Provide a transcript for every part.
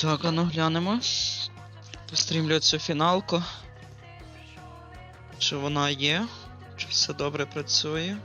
Так, а ну глянемо. Пострімлю фіналку. Чи вона є? Чи все добре працює?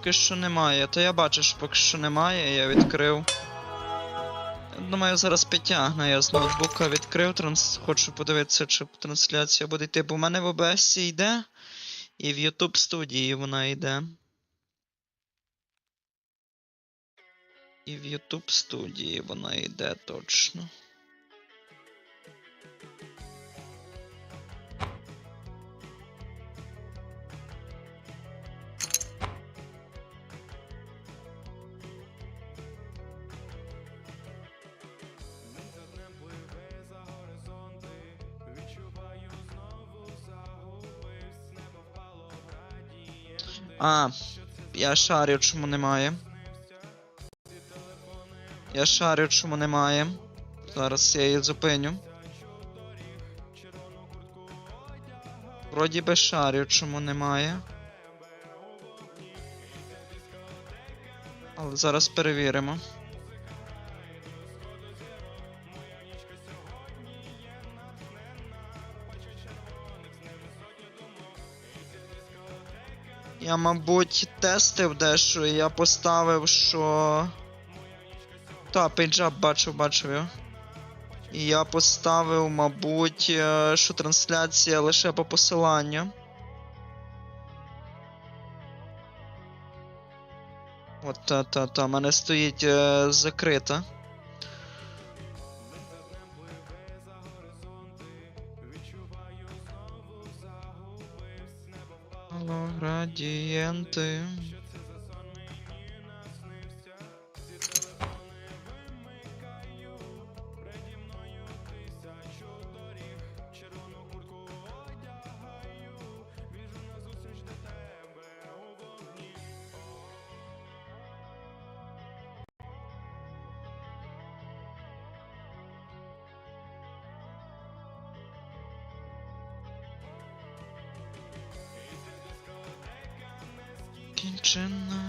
Поки що немає. Та я бачу, що поки що немає, я відкрив. Думаю, зараз підтягне. Я з ноутбука відкрив, транс... хочу подивитися, чи трансляція буде йти, бо в мене в OBS йде, і в YouTube студії вона йде. І в YouTube студії вона йде точно. А, я шарю, чому немає. Я шарю, чому немає. Зараз я її зупиню. Вроді би шарю, чому немає. Але зараз перевіримо. Я, мабуть, тестив дещо, і я поставив, що. Та, пейджап бачив, бачив його. І я поставив, мабуть, е, що трансляція лише по посиланню. От та та та, мене стоїть е, закрита. Градієнти. Chińczyna.